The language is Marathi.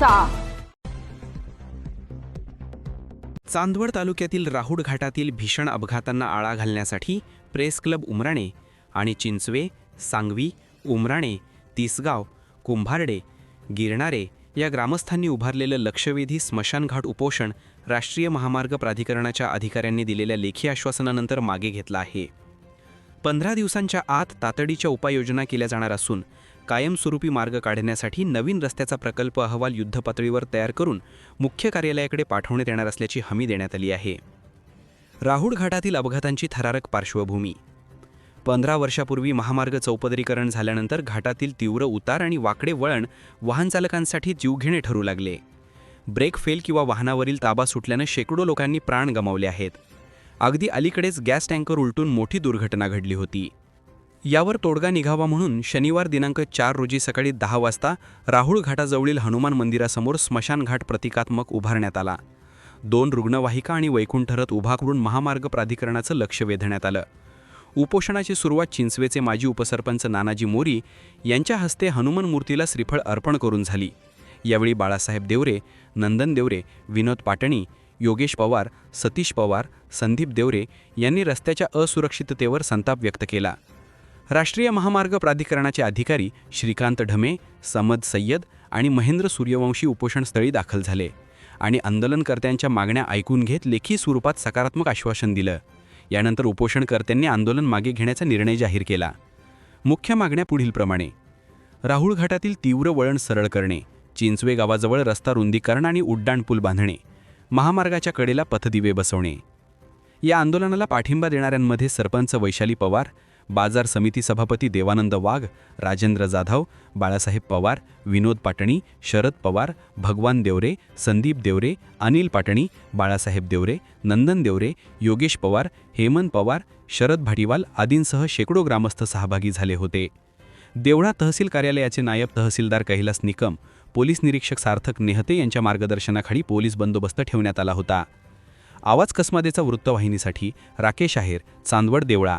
करायचा चांदवड तालुक्यातील राहुड घाटातील भीषण अपघातांना आळा घालण्यासाठी प्रेस क्लब उमराणे आणि चिंचवे सांगवी उमराणे तिसगाव कुंभारडे गिरणारे या ग्रामस्थांनी उभारलेलं लक्षवेधी स्मशानघाट उपोषण राष्ट्रीय महामार्ग प्राधिकरणाच्या अधिकाऱ्यांनी दिलेल्या लेखी आश्वासनानंतर मागे घेतलं आहे. पंधरा दिवसांच्या आत तातडीच्या उपाययोजना केल्या जाणार असून कायमस्वरूपी मार्ग काढण्यासाठी नवीन रस्त्याचा प्रकल्प अहवाल युद्धपातळीवर तयार करून मुख्य कार्यालयाकडे पाठवण्यात येणार असल्याची हमी देण्यात आली आहे. राहुड घाटातील अपघातांची थरारक पार्श्वभूमी. पंधरा वर्षापूर्वी महामार्ग चौपदरीकरण झाल्यानंतर घाटातील तीव्र उतार आणि वाकडे वळण वाहनचालकांसाठी जीवघेणे ठरू लागले. ब्रेक फेल किंवा वाहनावरील ताबा सुटल्यानं शेकडो लोकांनी प्राण गमावले आहेत. अगदी अलीकडेच गॅस टँकर उलटून मोठी दुर्घटना घडली होती. यावर तोडगा निघावा म्हणून शनिवार दिनांक चार रोजी सकाळी दहा वाजता राहुळ घाटाजवळील हनुमान मंदिरासमोर स्मशानघाट प्रतिकात्मक उभारण्यात आला. दोन रुग्णवाहिका आणि वैकुंठ रथ उभा करून महामार्ग प्राधिकरणाचं लक्ष वेधण्यात आलं. उपोषणाची सुरुवात चिंचवेचे माजी उपसरपंच नानाजी मोरी यांच्या हस्ते हनुमान मूर्तीला श्रीफळ अर्पण करून झाली. यावेळी बाळासाहेब देवरे नंदन देवरे विनोद पाटणी योगेश पवार सतीश पवार संदीप देवरे यांनी रस्त्याच्या असुरक्षिततेवर संताप व्यक्त केला. राष्ट्रीय महामार्ग प्राधिकरणाचे अधिकारी श्रीकांत ढमे समद सय्यद आणि महेंद्र सूर्यवंशी उपोषणस्थळी दाखल झाले आणि आंदोलनकर्त्यांच्या मागण्या ऐकून घेत लेखी स्वरूपात सकारात्मक आश्वासन दिलं. यानंतर उपोषणकर्त्यांनी आंदोलन मागे घेण्याचा निर्णय जाहीर केला. मुख्य मागण्या पुढीलप्रमाणे. राहुळ घाटातील तीव्र वळण सरळ करणे चिंचवे गावाजवळ रस्ता रुंदीकरण आणि उड्डाणपूल बांधणे महामार्गाच्या कडेला पथदिवे बसवणे. या आंदोलनाला पाठिंबा देणाऱ्यांमध्ये सरपंच वैशाली पवार बाजार समिती सभापती देवानंद वाघ राजेंद्र जाधव बाळासाहेब पवार विनोद पाटणी शरद पवार भगवान देवरे संदीप देवरे अनिल पाटणी बाळासाहेब देवरे नंदन देवरे योगेश पवार हेमंत पवार शरद भाटीवाल आदींसह शेकडो ग्रामस्थ सहभागी झाले होते. देवळा तहसील कार्यालयाचे नायब तहसीलदार कैलास निकम पोलीस निरीक्षक सार्थक नेहते यांच्या मार्गदर्शनाखाली पोलीस बंदोबस्त ठेवण्यात आला होता. आवाज कसमादेचा वृत्तवाहिनीसाठी राकेश आहेर चांदवड देवळा.